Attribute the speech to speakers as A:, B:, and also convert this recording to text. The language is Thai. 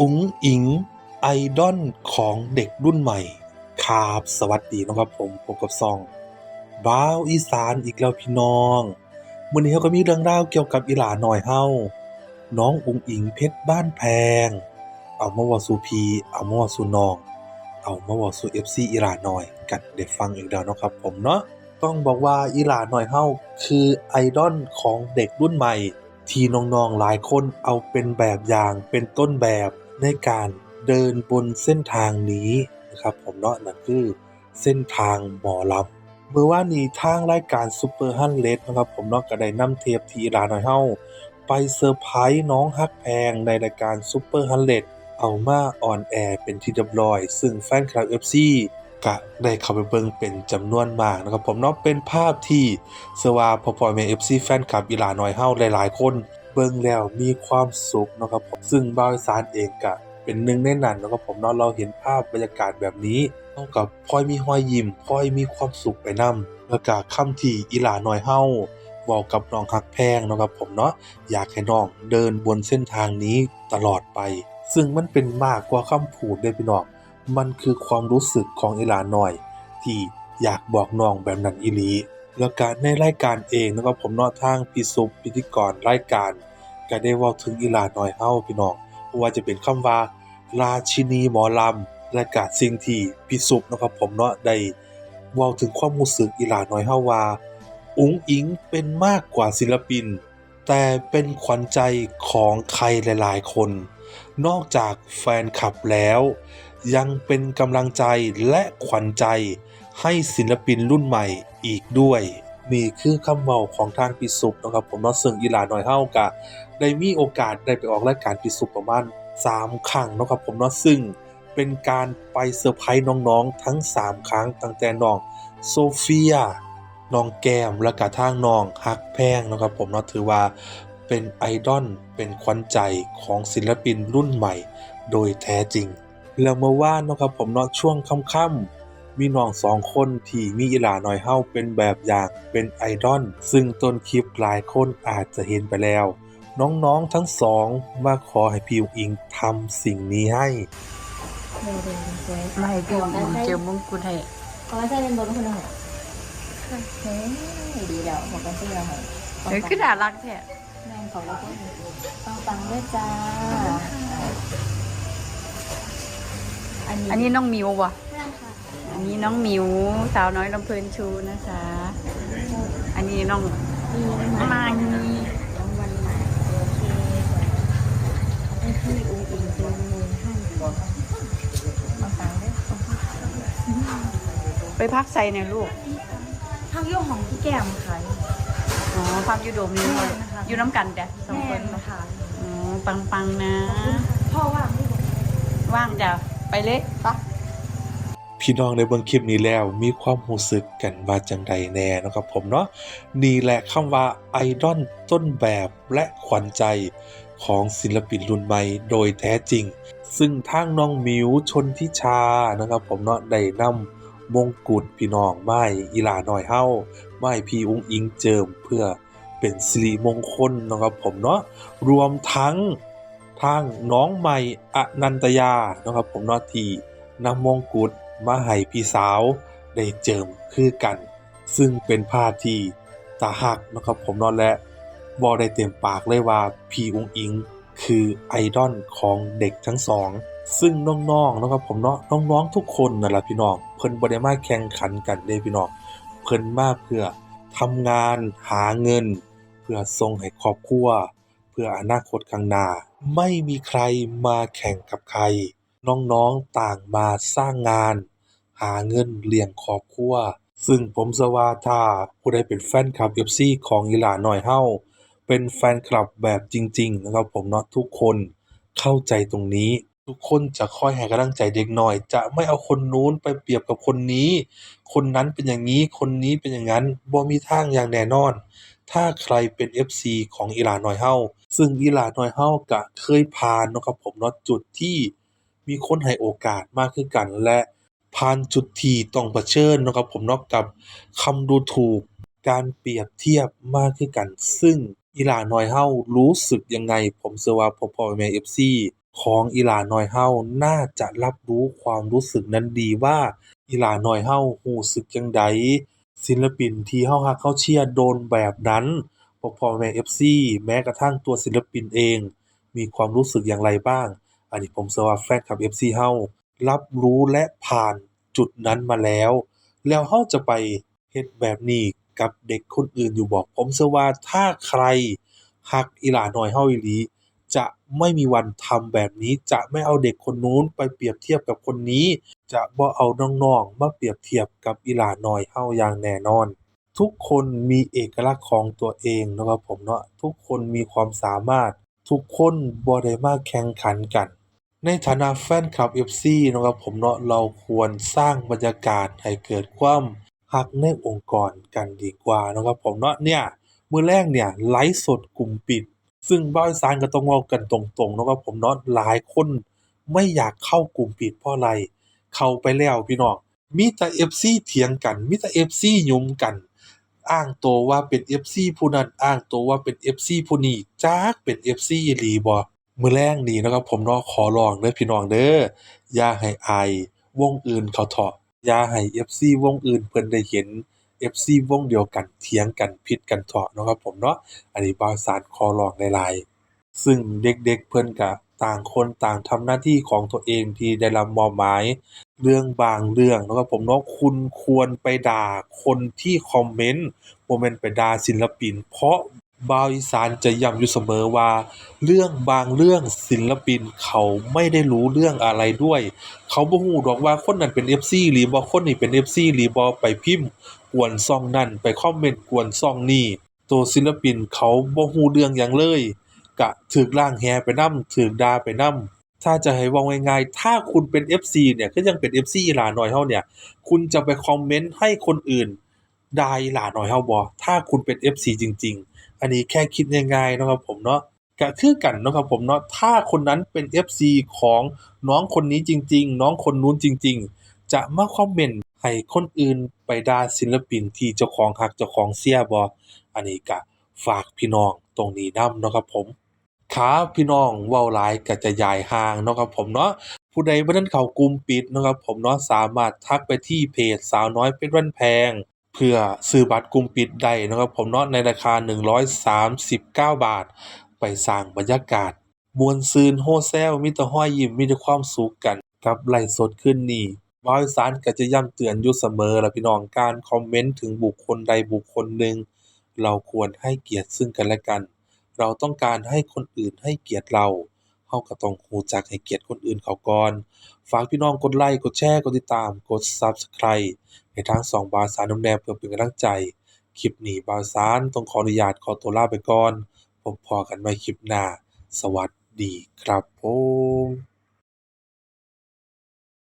A: อุ๋งอิง ไอดอลของเด็กรุ่นใหม่ ครับ สวัสดีนะครับผมพบกับช่องบ้าวอีสานอีกแล้วพี่น้องมื้อนี้เราก็มีเรื่องราวเกี่ยวกับอีหลาหน้อยเฮาน้องอุ๋งอิงเพชรบ้านแพง เอามาวาสู่พี่เอามาวาสู่น้อง เอามาว้าสู่ FC อีหลาหน้อย กันได้ฟังอีกแล้วนะครับผมเนาะต้องบอกว่าอีหลาหน้อยเฮาคือไอดอลของเด็กรุ่นใหม่ที่น้องๆหลายคนเอาเป็นแบบอย่างเป็นต้นแบบ ในการเดินบนเส้นทางนี้นะครับผมเนาะนั่นคือเส้นทางหมอลำเมื่อวานี้ทางรายการซุปเปอร์ฮันเลดนะครับผมเนาะก็ได้นำเทปทีลาน้อยเฮาไปเซอร์ไพรส์น้องฮักแพงในรายการซุปเปอร์ฮันเลดเอามาออนแอร์เป็นที่เรียบร้อย ซึ่งแฟนคลับ FC ก็ได้เข้าไปเบิ่งเป็นจำนวนมากนะครับผมเนาะเป็นภาพที่เชื่อว่าพ่อพ่อแม่ FC แฟนคลับอีหลาน้อยเฮาหลายๆคน บิ่งแล้วมีความสุขเนาะครับผมซึ่งบ่าวอีสานเองก็เป็นหนึ่งในนั้นเนาะครับผมเนาะเราเห็นภาพบรรยากาศแบบนี้เท่ากับพลอยมีรอยยิ้มพลอยมีความสุขไปนำแล้วก็คำที่อีหลาน้อยเฮาเว้ากับน้องฮักแพงเนาะครับผมเนาะอยากให้น้องเดินบนเส้นทางนี้ตลอดไป ซึ่งมันเป็นมากกว่าคำพูดเด้พี่น้องมันคือความรู้สึกของอีหลาน้อย ที่อยากบอกน้องแบบนั้นอีหลีแล้วก็ในรายการเองนะครับผมนาะทางพี่ซุปพิธีกรรายการ ก็ได้เว้าถึงอีหลาน้อยเฮาพี่น้องบ่ว่าจะเป็นคำว่า ราชินีหมอลำและก็สิ่งที่พี่ซุปนะครับผมเนาะได้เว้าถึงความรู้สึกอีหลาน้อยเฮาว่าอุ๋งอิงเป็นมากกว่าศิลปิน แต่เป็นขวัญใจของใครหลายๆ คน นอกจากแฟนคลับแล้ว ยังเป็นกำลังใจและขวัญใจให้ศิลปินรุ่นใหม่อีกด้วย นี่คือคำเว้าของทางพี่ซุปนะครับผมเนาะซึ่งอีหลาหน้อยเฮาก็ได้มีโอกาสได้ไปออกรายการพี่ซุปประมาณ3ครั้งนะครับผมเนาะซึ่งเป็นการไปเซอร์ไพรส์น้องๆทั้ง 3 ครั้งตั้งแต่น้องโซเฟียน้องแก้มและก็ทางน้องฮักแพงนะครับผมเนาะถือว่าเป็นไอดอลเป็นขวัญใจของศิลปินรุ่นใหม่ โดยแท้จริง แล้วเมื่อวานนะครับผมเนาะช่วงค่ำๆ มีน้องสองคนที่มีอีหลาน้อยเฮาเป็นแบบอย่างเป็นไอดอลซึ่งต้นคลิปหลายคนอาจจะเห็นไปแล้ว น้องๆทั้งสองมาขอให้พี่อุ๋งอิงทำสิ่งนี้ให้
B: เดินเดินสวย
C: มาให้พี่อุ๋งอิงเจอมงกุฎให้
B: ขอให้ใช้เป็นบนคนหนึ่งเฮ้ยดีแล้วบอกกันที่เราเหรอ
C: เออคือน่ารักแท้
B: แม่ขอรับคนฟังฟังด้วยจ้า อันนี้
C: อันนี้น้องมิวว่ะ
B: แม่ค่ะ
C: อั นนี้น้องมิวสาวน้อยลำเพลินชูนะคะ อันนี้น้อง
B: มี
C: มางี
B: รางวัลใหม่โอเคให้พี่อุ้งอิงเป็นมือให้ฟังฟังด้วย
C: ไปพักใส่ในอยลูก
B: พักยุ่งของพี่แก้มค่ะ
C: อ๋อพักอยู่โดมนี้เลยอยู่น้ำกันแต่สอง
B: แม่
C: คน
B: ค่ะ
C: อ๋อปังปังๆนะ
B: พ่อว่าไม่บอก
C: ว่างจ้ะไปเลยปะ
A: พี่น้องในเบิ่งคลิปนี้แล้วมีความรู้สึกกันว่าจังใดแน่นะครับผมเนาะนี่แหละคำว่าไอดอลต้นแบบและขวัญใจของศิลปินรุ่นใหม่โดยแท้จริง ซึ่งทางน้องมิวชนทิชานะครับผมเนาะได้นำมงกุฎพี่น้องไม้อีลาน้อยเฮาไม้พี่อุ้งอิงเจิมเพื่อเป็นสิริมงคลนะครับผมเนาะรวมทั้งทางน้องใหม่อนันตยานะครับผมเนาะที่นำมงกุฎ มาให้พี่สาวได้เจิมคือกัน ซึ่งเป็นภาที่ตาหักนะครับผมนาะและบอกได้เต็มปากเลยว่าพี่อุงอิงคือไอดอลของเด็กทั้งสอง ซึ่งน้องๆนะครับผมเนาะน้องๆทุกคนนั่นแหละพี่น้องเพิ่นบ่ได้มาแข่งขันกันเด้พี่น้องเพิ่นมาเพื่อทำงานหาเงิน เพื่อส่งให้ครอบครัว เพื่ออนาคตข้างหน้า ไม่มีใครมาแข่งกับใคร น้องๆต่างมาสร้างงาน หาเงินเลี้ยงครอบครัว ซึ่งผมเชื่อว่าถ้าผู้ใดเป็นแฟนคลับ FC ของอีหลาน้อยเฮาเป็นแฟนคลับแบบจริง ๆ นะครับผมเนาะทุกคนเข้าใจตรงนี้ ทุกคนจะคอยให้กำลังใจเด็กน้อย จะไม่เอาคนนู้นไปเปรียบกับคนนี้ คนนั้นเป็นอย่างนี้คนนี้เป็นอย่างนั้นบ่มีทางอย่างแน่นอน ถ้าใครเป็น FC ของอีหลาน้อยเฮาซึ่งอีหลาน้อยเฮาก็เคยผ่านเนาะครับผมเนาะจุดที่มีคนให้โอกาสมากคือกันและ ผ่านจุดที่ต้องเผชิญนะครับผมเนาะกับคำดูถูกการเปรียบเทียบมากคือกัน ซึ่งอีหลาน้อยเฮารู้สึกยังไง ผมเชื่อว่าพ่อแม่ๆ FC ของอีหลาน้อยเราน่าจะรับรู้ความรู้สึกนั้นดีว่าอีหลาน้อยเรารู้สึกจังใดศิลปินที่เรารักเราเชียร์โดนแบบนั้นพ่อพ่อแม่ FC แม้กระทั่งตัวศิลปินเอง มีความรู้สึกอย่างไรบ้าง อันนี้ผมเชื่อว่าแฟนคลับ FC เรา รับรู้และผ่านจุดนั้นมาแล้ว แล้วเราจะไปเฮ็ดแบบนี้กับเด็กคนอื่นอยู่บ่ผมเชื่อว่าถ้าใครรักอีหลาน้อยเราอีหลี จะไม่มีวันทำแบบนี้ จะไม่เอาเด็กคนนู้นไปเปรียบเทียบกับคนนี้ จะบ่เอาน้องๆมาเปรียบเทียบกับอีหลาน้อยเราอย่างแน่นอน ทุกคนมีเอกลักษณ์ของตัวเองนะครับผมเนาะทุกคนมีความสามารถ ทุกคนบ่ได้มาแข่งขันกัน ในฐานะแฟนคลับ FC นะครับผมเนาะเราควรสร้างบรรยากาศให้เกิดความรักในองค์กรกันดีกว่านะครับผมเนาะเนี่ยมือแลงเนี่ยไลฟ์สดกลุ่มปิด ซึ่งบ่าวอีสานก็ต้องเว้ากันตรงๆนะครับผมเนาะหลายคนไม่อยากเข้ากลุ่มปิดเพราะอะไร เข้าไปแล้วพี่น้องมีแต่ FC เถียงกันมีแต่ FC หยุมกัน อ้างตัวว่าเป็น FC ผู้นั้นอ้างตัวว่าเป็น FC ผู้นี้จักเป็น FC อีลีบ่ มื้อแลงนี้นะครับผมเนาะขอร้องเด้อพี่น้องเด้ออย่าให้อายวงอื่นเขาเถาะอย่าให้ FC วงอื่นเพิ่นได้เห็น FC วงเดียวกันเถียงกันผิดกันเถาะนะครับผมเนาะอันนี้บ่าวสานขอร้องหลายๆซึ่งเด็กๆเพิ่นก็ต่างคนต่างทำหน้าที่ของตัวเองที่ได้รับมอบหมาย เรื่องบางเรื่องเนาะครับผมเนาะคุณควรไปด่าคนที่คอมเมนต์บ่แม่นไปด่าศิลปิน เพราะ บ่าวอีสานจะย้ำอยู่เสมอว่า เรื่องบางเรื่องศิลปินเขาไม่ได้รู้เรื่องอะไรด้วย เขาบ่รู้ดอกว่าคนนั้นเป็น FC หรือบ่คนนี้เป็น FC หรือบ่ไปพิมพ์ กวนช่องนั้นไปคอมเมนต์กวนช่องนี้ตัวศิลปินเขาบ่รู้เรื่องหยังเลยก็ถูกล่างแหไปนำถูกด่าไปนำถ้าจะให้ว้าง่ายๆถ้าคุณเป็น FC เนี่ยคือจั่งเป็น FC อีหลาน้อยเราเนี่ย คุณจะไปคอมเมนต์ให้คนอื่นด่าอีหลาน้อยเราบ่ถ้าคุณเป็น FC จริง ๆ อันนี้แค่คิดง่ายๆนะครับผมเนาะก็คือกันนะครับผมเนาะถ้าคนนั้นเป็น FC ของน้องคนนี้จริง ๆ น้องคนนู้นจริง ๆ จะมาคอมเมนต์ให้คนอื่นไปด่าศิลปินที่เจ้าของรักเจ้าของเชียบ่อันนี้ก็ฝากพี่น้องตรงนี้นำเนะครับผมครับพี่น้องเว้าหลายก็จะยายห่างนะครับผมเนาะผู้ใดบ่ทันเข้ากลุ่มปิดนะครับผมเนาะสามารถทักไปที่เพจสาวน้อยเพชรบ้านแพง เพื่อซื้อบัตรกลุ่มปิดได้นะครับผมเนาะในราคา 139 บาท ไปสร้างบรรยากาศมวนซืนโฮแซลมีแต่รอยยิ้มมีแต่ความสุขกันกับไลฟ์สดคืนนี้บ่าวอีสานก็จะย้ำเตือนอยู่เสมอละพี่น้องการคอมเมนต์ถึงบุคคลใดบุคคลหนึ่ง เราควรให้เกียรติซึ่งกันและกัน เราต้องการให้คนอื่นให้เกียรติเราเราก็ต้องรู้จักให้เกียรติคนอื่นเขาก่อน ฝากพี่น้องกดไลก์กดแชร์กดติดตามกด Subscribe ให้ทางสองบาวสานนำแน่เพื่อเป็นกำลังใจ คลิปนี้บาวสานต้องขออนุญาตขอตัวลาไปก่อน พบพอกันใหม่คลิปหน้า สวัสดีครับผม